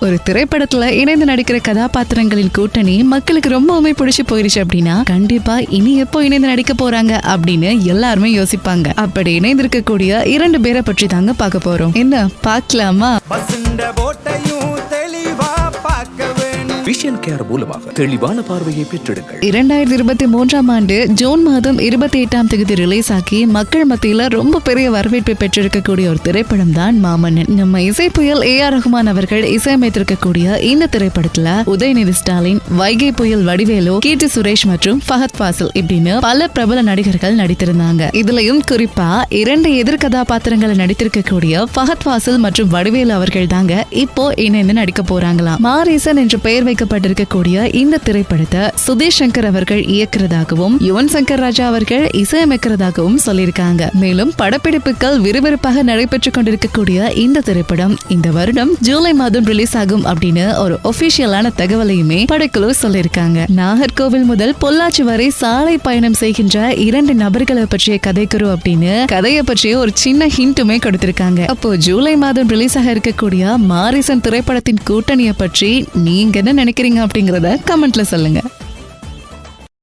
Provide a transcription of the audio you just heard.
ஒரு திரைப்படத்துல இணைந்து நடிக்கிற கதாபாத்திரங்களின் கூட்டணி மக்களுக்கு ரொம்பவுமே பிடிச்சு போயிருச்சு அப்படின்னா கண்டிப்பா இனி எப்போ இணைந்து நடிக்க போறாங்க அப்படின்னு எல்லாருமே யோசிப்பாங்க. அப்படி இணைந்திருக்கக்கூடிய இரண்டு பேரை பற்றி தாங்க பார்க்க போறோம். என்ன பார்க்கலாமா? போட்டையும் விஷன் கேர் மூலமாக தெளிவான பார்வையை பெற்றெடுங்கள். இரண்டாயிரத்தி இருபத்தி மூன்றாம் ஆண்டு ஜூன் மாதம் இருபத்தி எட்டாம் தேதி ரிலீஸ் ஆகி மக்கள் மத்தியில ரொம்ப பெரிய வரவேற்பை பெற்றிருக்கக்கூடிய ஒரு திரைப்படம் தான் மாமன்னன். நம்ம இசை புயல் ஏ ஆர் ரஹ்மான் அவர்கள் இசையமைத்திருக்கக்கூடிய இந்த திரைப்படத்துல உதயநிதி ஸ்டாலின் வைகை புயல் வடிவேலு கீர்த்தி சுரேஷ் மற்றும் ஃபஹத் ஃபாசில் இப்படின்னு பல பிரபல நடிகர்கள் நடித்திருந்தாங்க. இதுலயும் குறிப்பா இரண்டு எதிர்கதாபாத்திரங்களை நடித்திருக்கக்கூடிய ஃபஹத் ஃபாசில் மற்றும் வடிவேலு அவர்கள் தாங்க இப்போ இணைந்து நடிக்க போறாங்களாம். மாரீசன் என்ற பெயர் வைக்கப்பட்டிருக்கக்கூடிய இந்த திரைப்படத்தை சுதேஷ் சங்கர் அவர்கள் இயக்குறதாகவும் யுவன் சங்கர் ராஜா அவர்கள் இசையமைக்கிறதாகவும் சொல்லியிருக்காங்க. மேலும் படப்பிடிப்புகள் விறுவிறுப்பாக நடைபெற்றுக் கொண்டிருக்கக்கூடிய இந்த திரைப்படம் இந்த வருடம் ஜூலை மாதம் ரிலீஸ் ஆகும் அப்படின்னு ஒரு ஒபிஷியலான தகவலையுமே படக்குழு சொல்லியிருக்காங்க. நாகர்கோவில் முதல் பொள்ளாச்சி வரை சாலை பயணம் செய்கின்ற இரண்டு நபர்களை பற்றிய கதைக்குரு அப்படின்னு கதையை பற்றிய ஒரு சின்ன ஹிண்ட்டுமே கொடுத்திருக்காங்க. அப்போ ஜூலை மாதம் ரிலீஸ் ஆக இருக்கக்கூடிய மாரிசன் திரைப்படத்தின் கூட்டணியை பற்றி நீங்க என்ன நினைக்கிறீங்க அப்படிங்கறத கமெண்ட்ல சொல்லுங்க.